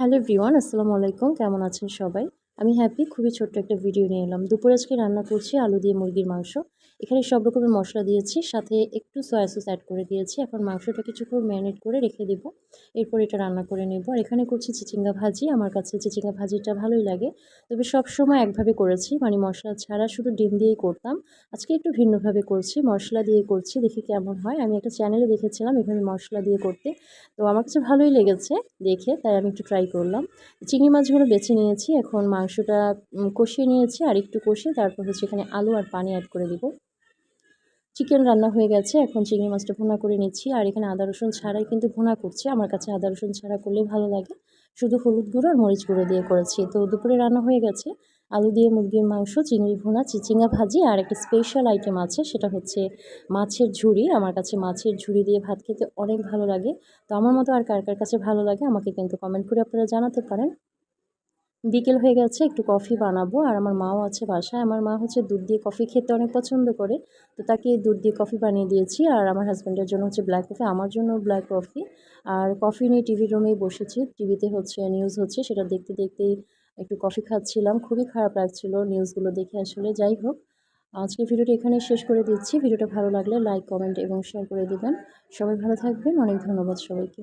Hello V1 আসসালামু আলাইকুম কেমন আছেন সবাই? আমি হ্যাপি খুবই ছোট্ট একটা ভিডিও নিয়ে এলাম। দুপুরে আজকে রান্না করছি আলু দিয়ে মুরগির মাংস। এখানে সব রকমের মশলা দিয়েছি, সাথে একটু সয়া সস অ্যাড করে দিয়েছি। এখন মাংসটা কিছুক্ষণ ম্যারিনেট করে রেখে দেব। এরপর এটা রান্না করে নেব। আর এখানে করছি চিচিঙ্গা ভাজি। আমার কাছে চিচিঙ্গা ভাজিটা ভালোই লাগে। তবে সব সময় একভাবে করেছি। মানে মশলা ছাড়া শুধু ডিম দিয়েই করতাম। আজকে একটু ভিন্নভাবে করছি। মশলা দিয়ে করছি, দেখি কেমন হয়। আমি একটা চ্যানেলে দেখেছিলাম এভাবে মশলা দিয়ে করতে। তো আমার কাছে ভালোই লেগেছে দেখে, তাই আমি একটু ট্রাই করলাম। চিংড়ি মাছগুলো বেছে নিয়েছি। এখন মাংসটা কষিয়ে নিয়েছি, আর একটু কষিয়ে তারপর হচ্ছে এখানে আলু আর পানি অ্যাড করে দিব। চিকেন রান্না হয়ে গেছে, এখন চিংড়ি মাছটা ভুনা করে নিচ্ছি, আর এখানে আদা, রসুন ছাড়াই কিন্তু ভুনা করছি। আমার কাছে আদা, রসুন ছাড়া করলে ভালো লাগে। শুধু হলুদ গুঁড়ো আর মরিচ গুঁড়ো দিয়ে করেছি। তো দুপুরে রান্না হয়ে গেছে। আলু দিয়ে মুরগির মাংস, চিংড়ি ভুনা চিচিঙ্গা ভাজি আর একটা স্পেশাল আইটেম আছে, সেটা হচ্ছে মাছের ঝুড়ি। আমার কাছে মাছের ঝুড়ি দিয়ে ভাত খেতে অনেক ভালো লাগে। তো আমার মতো আর কার কার কাছে ভালো লাগে, আমাকে কিন্তু কমেন্ট করে আপনারা জানাতে পারেন। বিকেল হয়ে গেছে, একটু কফি বানাবো। আর আমার মাও আছে বাসায়। আমার মা হচ্ছে দুধ দিয়ে কফি খেতে অনেক পছন্দ করে। তো তাকে দুধ দিয়ে কফি বানিয়ে দিয়েছি। আর আমার হাজব্যান্ডের জন্য হচ্ছে ব্ল্যাক কফি আমার জন্য ব্ল্যাক কফি আর কফি নিয়ে টিভি রুমেই বসেছি। টিভিতে হচ্ছে নিউজ হচ্ছে, সেটা দেখতে দেখতেই একটু কফি খাচ্ছিলাম। খুবই খারাপ লাগছিল নিউজগুলো দেখে আসলে। যাই হোক, আজকে ভিডিওটা এখানে শেষ করে দিচ্ছি। ভিডিওটা ভালো লাগলে লাইক কমেন্ট এবং শেয়ার করে দেবেন। সবাই ভালো থাকবেন। অনেক ধন্যবাদ সবাইকে।